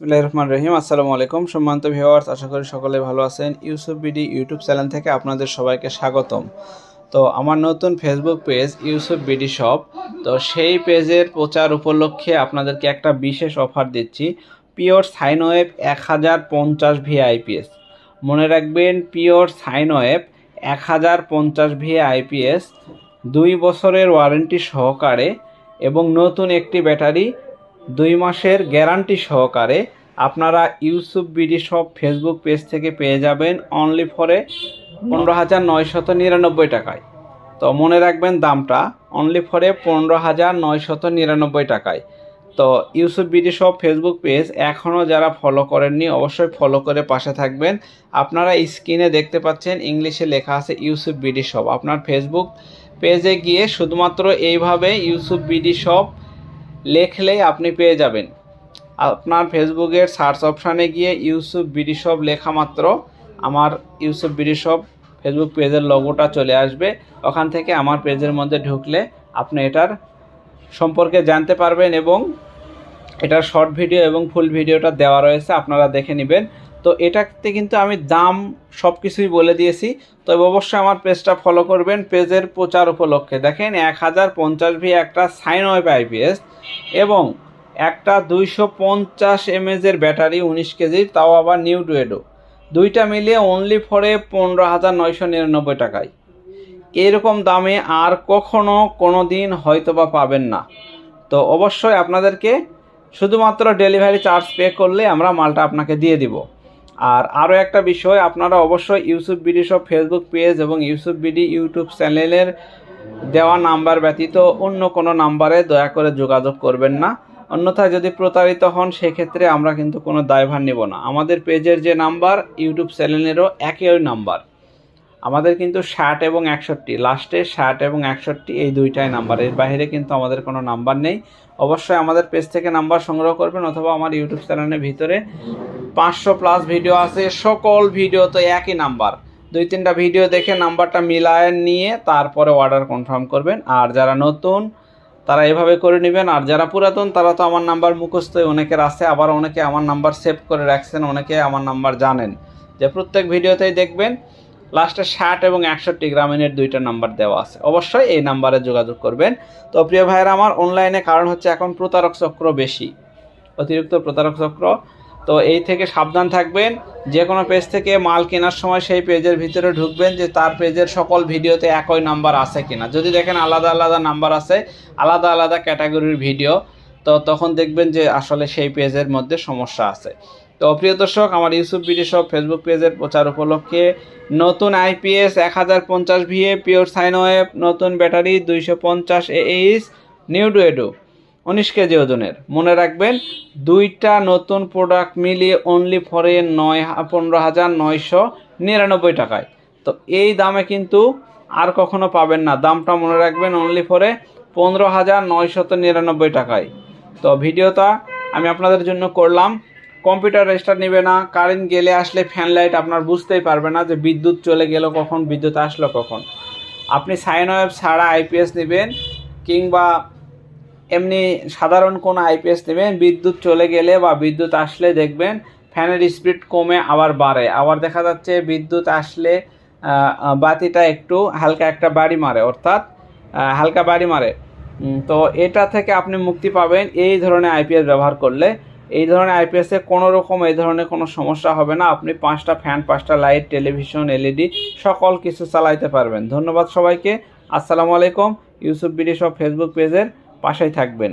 বিসমিল্লাহির রহমান রহিম। আসসালামু আলাইকুম। সম্মানিত ভিউয়ার্স আশা করি সকলে ভালো আছেন। ইউসুফ বিডি ইউটিউব চ্যানেল থেকে আপনাদের সবাইকে স্বাগতম। তো আমার নতুন Facebook page Yusuf BD shop তো সেই পেজের প্রচার উপলক্ষে আপনাদেরকে একটা বিশেষ অফার দিচ্ছি। পিওর সাইন ওয়েব এক হাজার পঞ্চাশ ভিআইপিএস মনে রাখবেন পিওর সাইন ওয়েব এক হাজার পঞ্চাশ ভিআইপিএস দুই বছরের ওয়ারেন্টি সহকারে এবং নতুন একটি ব্যাটারি দুই মাসের গ্যারান্টি সহকারে আপনারা Yusuf BD shop Facebook page থেকে পেয়ে যাবেন অনলি ফরে পনেরো হাজার নয়শত নিরানব্বই টাকায়। তো মনে রাখবেন দামটা অনলি ফরে পনেরো হাজার নয়শত নিরানব্বই টাকায়। তো Yusuf BD shop Facebook page এখনও যারা ফলো করেননি, অবশ্যই ফলো করে পাশে থাকবেন। আপনারা স্ক্রিনে দেখতে পাচ্ছেন ইংলিশে লেখা আছে ইউসুফ বিডি শপ। আপনার ফেসবুক পেজে গিয়ে শুধুমাত্র এইভাবে ইউসুফ বিডি শপ লেখলেই আপনি পেয়ে যাবেন। আপনার ফেসবুকের সার্চ অপশানে গিয়ে ইউসুফ বিডিশপ লেখা মাত্র আমার ইউসুফ বিডিশপ ফেসবুক পেজের লগোটা চলে আসবে। ওখান থেকে আমার পেজের মধ্যে ঢুকলে আপনি এটার সম্পর্কে জানতে পারবেন এবং এটার শর্ট ভিডিও এবং ফুল ভিডিওটা দেওয়া রয়েছে, আপনারা দেখে নেবেন। তো এটাতে কিন্তু আমি দাম সব কিছুই বলে দিয়েছি। তবে অবশ্যই আমার পেজটা ফলো করবেন। পেজের প্রচার উপলক্ষে দেখেন, এক হাজার পঞ্চাশ ভি একটা সাইন ওয়েব আইপিএস এবং একটা দুইশো পঞ্চাশ এমএজের ব্যাটারি উনিশ কেজি, তাও আবার নিউ ডুয়েডো দুইটা মিলিয়ে অনলি ফরে পনেরো হাজার নয়শো নিরানব্বই টাকায়। এরকম দামে আর কখনো কোনো দিন হয়তো বা পাবেন না। তো অবশ্যই আপনাদেরকে শুধুমাত্র ডেলিভারি চার্জ পে করলে আমরা মালটা আপনাকে দিয়ে দিব। আর আরও একটা বিষয়, আপনারা অবশ্যই ইউসুফ বিডি সব ফেসবুক পেজ এবং ইউসুফ বিডি ইউটিউব চ্যানেলের দেওয়া নাম্বার ব্যতীত অন্য কোনো নাম্বারে দয়া করে যোগাযোগ করবেন না। অন্যথায় যদি প্রতারিত হন, সেক্ষেত্রে আমরা কিন্তু কোনো দায়ভার নেব না। আমাদের পেজের যে নাম্বার ইউটিউব চ্যানেলেরও একই নাম্বার আমাদের কিন্তু ষাট এবং একষট্টি। লাস্টে ষাট এবং একষট্টি, এই দুইটাই নাম্বার এর বাইরে কিন্তু আমাদের কোনো নাম্বার নেই। অবশ্যই আমাদের পেজ থেকে নাম্বার সংগ্রহ করবেন অথবা আমার ইউটিউব চ্যানেলের ভিতরে পাঁচশো প্লাস ভিডিও আছে, সকল ভিডিও তো একই নাম্বার দুই, তিনটা ভিডিও দেখে নাম্বারটা মিলায় নিয়ে তারপরে অর্ডার কনফার্ম করবেন। আর যারা নতুন, তারা এভাবে করে নেবেন। আর যারা পুরাতন, তারা তো আমার নাম্বার মুখস্থই অনেকের আছে। আবার অনেকে আমার নাম্বার সেভ করে রাখছেন, অনেকে আমার নাম্বার জানেন। যে প্রত্যেক ভিডিওতেই দেখবেন লাস্টে ষাট এবং একষট্টি গ্রামীণের দুইটা নাম্বার দেওয়া আছে। অবশ্যই এই নাম্বারে যোগাযোগ করবেন। তো প্রিয় ভাইয়েরা, আমার অনলাইনে কারণ হচ্ছে এখন প্রতারক চক্র বেশি। অতিরিক্ত প্রতারক চক্র তো এই থেকে সাবধান থাকবেন। যে কোনো পেজ থেকে মাল কেনার সময় সেই পেজের ভিতরে ঢুকবেন যে তার পেজের সকল ভিডিওতে একই নাম্বার আছে কিনা। যদি দেখেন আলাদা আলাদা নাম্বার আছে, আলাদা আলাদা ক্যাটাগরির ভিডিও তো তখন দেখবেন যে আসলে সেই পেজের মধ্যে সমস্যা আছে। তো প্রিয় দর্শক, আমার ইউসুফ বিডি সব ফেসবুক পেজের প্রচার উপলক্ষে নতুন আইপিএস এক হাজার পঞ্চাশ ভিএ পিওর সাইন ওয়েব নতুন ব্যাটারি দুইশো পঞ্চাশ এইচ নিউ ডুয়েডো উনিশ কেজি ওজনের। মনে রাখবেন, দুইটা নতুন প্রোডাক্ট মিলিয়ে অনলি ফরে নয়, পনেরো হাজার নয়শো নিরানব্বই টাকায়। তো এই দামে কিন্তু আর কখনো পাবেন না। দামটা মনে রাখবেন অনলি ফরে পনেরো হাজার নয়শত নিরানব্বই টাকায়। তো ভিডিওটা আমি আপনাদের জন্য করলাম। কম্পিউটার রেজিস্টার নেবে না কারেন্ট গেলে আসলে ফ্যান লাইট আপনার বুঝতেই পারবে না যে বিদ্যুৎ চলে গেল কখন, বিদ্যুৎ আসলো কখন। আপনি সাইন ওয়েব ছাড়া আইপিএস নেবেন কিংবা এমনি সাধারণ কোনো আইপিএস নেবেন বিদ্যুৎ চলে গেলে বা বিদ্যুৎ আসলে দেখবেন, ফ্যানের স্পিড কমে আবার বাড়ে। আবার দেখা যাচ্ছে বিদ্যুৎ আসলে বাতিটা একটু হালকা একটা বাড়ি মারে, অর্থাৎ হালকা বাড়ি মারে। তো এটা থেকে আপনি মুক্তি পাবেন এই ধরনের আইপিএস ব্যবহার করলে। এই ধরনের আইপিএসে কোনো রকম এই ধরনের কোনো সমস্যা হবে না। আপনি পাঁচটা ফ্যান, পাঁচটা লাইট, টেলিভিশন এলইডি সকল কিছু চালাইতে পারবেন। ধন্যবাদ সবাইকে। আসসালামু আলাইকুম। ইউসুফ বিডি সব ফেসবুক পেজের পাশেই থাকবেন।